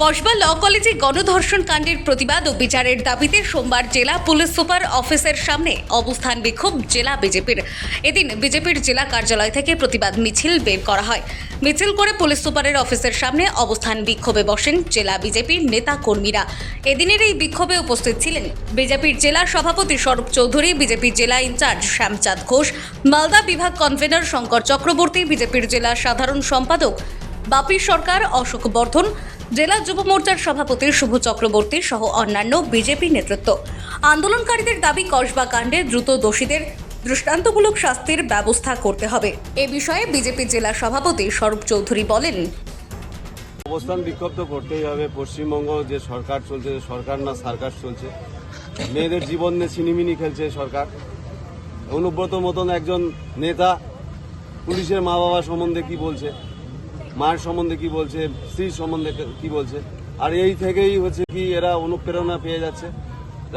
কসবা ল কলেজে গণধর্ষণ কাণ্ডের প্রতিবাদ ও বিচারের দাবিতে সোমবার জেলা পুলিশ সুপার অফিসের সামনে অবস্থান বিক্ষোভ জেলা বিজেপির। এদিন বিজেপির জেলা কার্যালয় থেকে প্রতিবাদ মিছিল বের করা হয়। মিছিল করে পুলিশ সুপারের অফিসের সামনে অবস্থান বিক্ষোভে বসেন জেলা বিজেপির নেতা কর্মীরা এদিনের এই বিক্ষোভে উপস্থিত ছিলেন বিজেপির জেলা সভাপতি স্বরূপ চৌধুরী, বিজেপির জেলা ইনচার্জ শ্যামচাঁদ ঘোষ, মালদা বিভাগ কনভেনর শঙ্কর চক্রবর্তী, বিজেপির জেলা সাধারণ সম্পাদক বাপি সরকার, অশোক বর্ধন, জেলা যুব মোর্চার সভাপতি শুভ চক্রবর্তী সহ অন্যান্য বিজেপি নেতৃত্ব। আন্দোলনকারীদের দাবি কসবা কাণ্ডে দ্রুত দোষীদের দৃষ্টান্তমূলক শাস্তির ব্যবস্থা করতে হবে। এ বিষয়ে বিজেপি জেলা সভাপতি স্বরূপ চৌধুরী বলেন। অবস্থান বিক্ষোভ তো করতেই হবে। পশ্চিমবঙ্গ যে সরকার চলছে সরকার না সার্কাস চলছে। মেয়েদের জীবন নিয়ে ছিনিমিনি খেলছে সরকার। অনুব্রত মতন একজন নেতা পুলিশের মা বাবা সম্বন্ধে কি বলছে? মায়ের সম্বন্ধে কি বলছে? স্ত্রীর সম্বন্ধে কি বলছে? আর এই থেকেই হচ্ছে কি এরা অনুপ্রেরণা পেয়ে যাচ্ছে।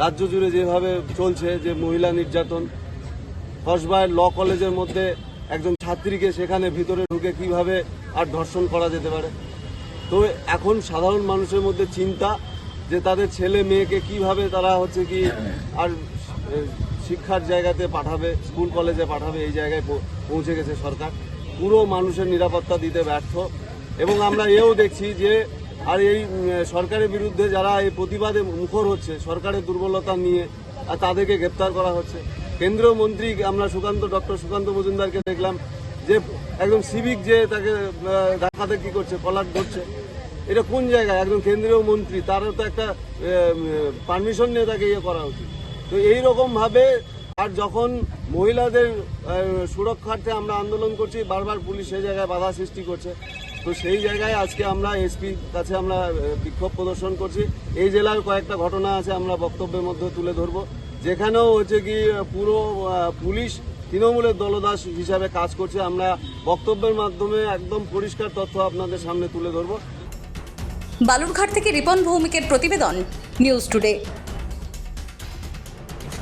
রাজ্য জুড়ে যেভাবে চলছে, যে মহিলা নির্যাতন কসবায় ল কলেজের মধ্যে একজন ছাত্রীকে সেখানে ভিতরে ঢুকে কীভাবে আর ধর্ষণ করা যেতে পারে? তো এখন সাধারণ মানুষের মধ্যে চিন্তা যে তাদের ছেলে মেয়েকে কীভাবে তারা হচ্ছে কি আর শিক্ষার জায়গাতে পাঠাবে, স্কুল কলেজে পাঠাবে, এই জায়গায় পৌঁছে গেছে সরকার। পুরো মানুষের নিরাপত্তা দিতে ব্যর্থ। এবং আমরা এও দেখছি যে, আর এই সরকারের বিরুদ্ধে যারা এই প্রতিবাদে মুখর হচ্ছে, সরকারের দুর্বলতা নিয়ে, আর তাদেরকে গ্রেপ্তার করা হচ্ছে। কেন্দ্রীয় মন্ত্রী আমরা সুকান্ত, ডক্টর সুকান্ত মজুমদারকে দেখলাম যে একদম সিভিক যে তাকে ডাকাতে কি করছে পলাট ধরছে। এটা কোন জায়গায়? একজন কেন্দ্রীয় মন্ত্রী, তারও তো একটা পারমিশন নিয়ে তাকে ইয়ে করা উচিত। তো এই রকম ভাবে আর যখন মহিলাদের সুরক্ষার্থে আমরা আন্দোলন করছি, বারবার পুলিশ সেই জায়গায় বাধা সৃষ্টি করছে, তো সেই জায়গায় আজকে আমরা এসপির কাছে আমরা বিক্ষোভ প্রদর্শন করছি। এই জেলার কয়েকটা ঘটনা আছে, আমরা বক্তব্যের মধ্যে তুলে ধরবো। যেখানেও হচ্ছে কি, পুরো পুলিশ তৃণমূলের দলদাস হিসাবে কাজ করছে। আমরা বক্তব্যের মাধ্যমে একদম পরিষ্কার তথ্য আপনাদের সামনে তুলে ধরবো। বালুরঘাট থেকে রিপন ভৌমিকের প্রতিবেদন, নিউজ টুডে।